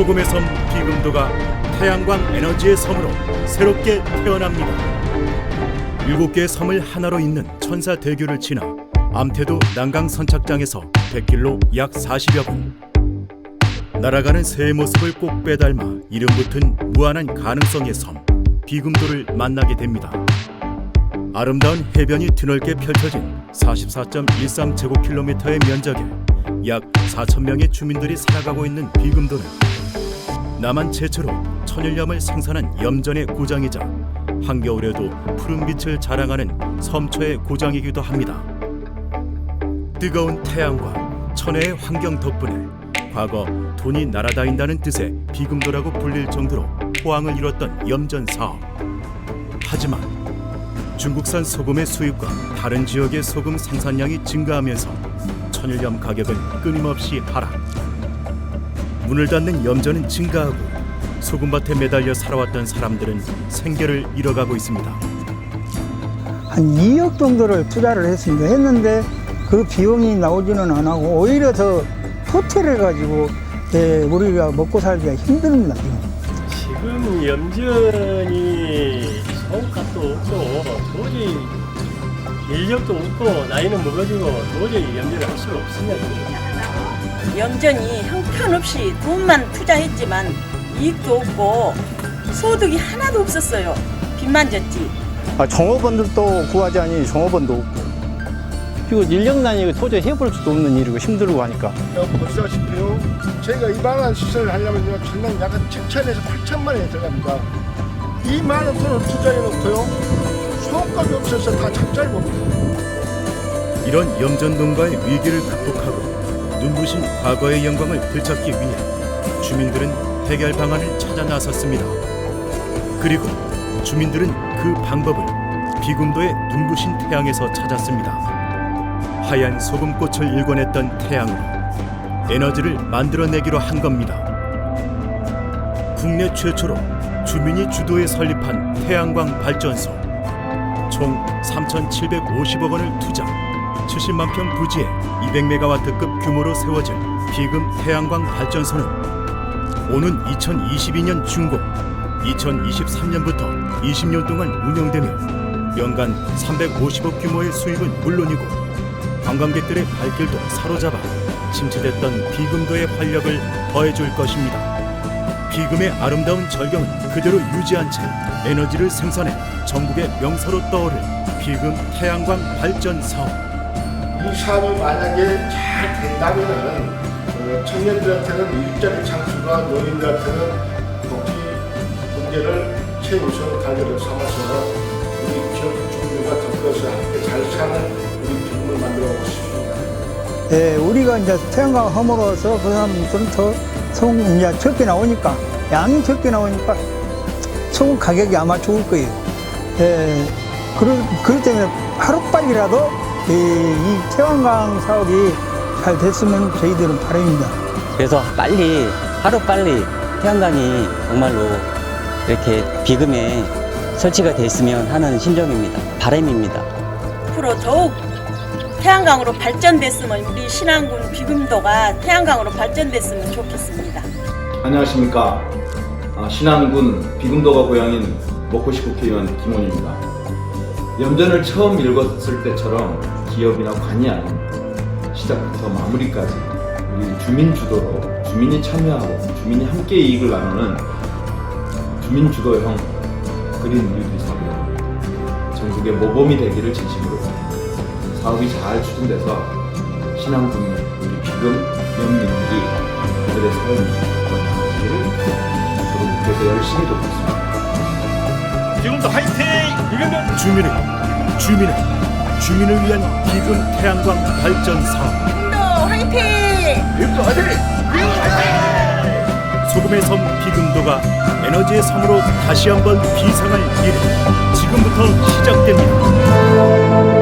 소금의 섬 비금도가 태양광 에너지의 섬으로 새롭게 태어납니다. 일곱 개의 섬을 하나로 잇는 천사 대교를 지나 암태도 난강 선착장에서 100길로 약 40여 분. 날아가는 새의 모습을 꼭 빼닮아 이름 붙은 무한한 가능성의 섬 비금도를 만나게 됩니다. 아름다운 해변이 드넓게 펼쳐진 44.13제곱킬로미터의 면적에 약 4천 명의 주민들이 살아가고 있는 비금도는 남한 최초로 천일염을 생산한 염전의 고장이자 한겨울에도 푸른 빛을 자랑하는 섬초의 고장이기도 합니다. 뜨거운 태양과 천혜의 환경 덕분에 과거 돈이 날아다닌다는 뜻의 비금도라고 불릴 정도로 호황을 이뤘던 염전 사업. 하지만 중국산 소금의 수입과 다른 지역의 소금 생산량이 증가하면서 천일염 가격은 끊임없이 하락. 문을 닫는 염전은 증가하고 소금밭에 매달려 살아왔던 사람들은 생계를 잃어가고 있습니다. 한 2억 정도를 투자를 했습니다. 했는데 그 비용이 나오지는 안 하고 오히려 더 호텔을 가지고 예, 우리가 먹고 살기가 힘듭니다. 지금. 염전이 성값도 없고 도저히 인력도 없고 나이는 먹어지고 도저히 염전을 할 수가 없습니다. 염전이 형편없이 돈만 투자했지만 이익도 없고 소득이 하나도 없었어요. 빚만 졌지. 아, 종업원들도 구하자니 종업원도 없고. 그리고 인력난이 도저히 해볼 수도 없는 일이고 힘들고 하니까 보시다시피요. 저희가 이만한 시설을 하려면요. 전당 약간 7천에서 8천만 원이 들어갑니다. 이 많은 돈을 투자해 놓고요. 수업값이 없어서 다 잡잘 봅니다. 이런 염전 농가의 위기를 극복하고 눈부신 과거의 영광을 되찾기 위해 주민들은 해결 방안을 찾아 나섰습니다. 그리고 주민들은 그 방법을 비금도의 눈부신 태양에서 찾았습니다. 하얀 소금꽃을 일궈냈던 태양으로 에너지를 만들어내기로 한 겁니다. 국내 최초로 주민이 주도에 설립한 태양광 발전소 총 3,750억 원을 투자 70만 평 부지에 200메가와트급 규모로 세워질 비금 태양광 발전소는 오는 2022년 준공, 2023년부터 20년 동안 운영되며 연간 350억 규모의 수익은 물론이고 관광객들의 발길도 사로잡아 침체됐던 비금도의 활력을 더해줄 것입니다. 비금의 아름다운 절경은 그대로 유지한 채 에너지를 생산해 전국의 명소로 떠오를 비금 태양광 발전 사업. 이 사업이 만약에 잘 된다면은 어, 청년들한테는 일자리 창출과 노인들한테는 복지 문제를 최우선 과제로 삼아서 우리 지역 주민들과 더불어서 함께 잘 사는 우리 비금을 만들어가고 싶습니다. 예, 우리가 이제 태양광 함으로써 그 사람들은 더 소금 이제 적게 나오니까 양이 적게 나오니까 소금 가격이 아마 좋을 거예요. 예, 그럴, 그렇기 때문에 하루빨리라도 이, 이 태양광 사업이 잘 됐으면 저희들은 바람입니다. 그래서 빨리 하루 빨리 태양광이 정말로 이렇게 비금에 설치가 돼 있으면 하는 심정입니다. 바람입니다. 앞으로 더욱 태양광으로 발전됐으면 우리 신안군 비금도가 태양광으로 발전됐으면 좋겠습니다. 안녕하십니까. 아, 신안군 비금도가 고향인 먹고싶 국회의원 김원입니다. 염전을 처음 읽었을 때처럼 기업이나 관이 아닌 시작부터 마무리까지 우리 주민 주도로 주민이 참여하고 주민이 함께 이익을 나누는 주민 주도형 그린 뉴딜 사업입니다. 전국의 모범이 되기를 진심으로. 사업이 잘 추진돼서 신안군 우리 비금 영민들이 그들의 삶을 건강하기를 저도 그래서 열심히 돕겠습니다. 지금도 화이팅! 이거는 주민을 주민을 주민을 위한 비금 태양광 발전 사업. 비금도 화이팅! 소금의 섬 비금도가 에너지의 섬으로 다시 한번 비상할 일 지금부터 시작됩니다.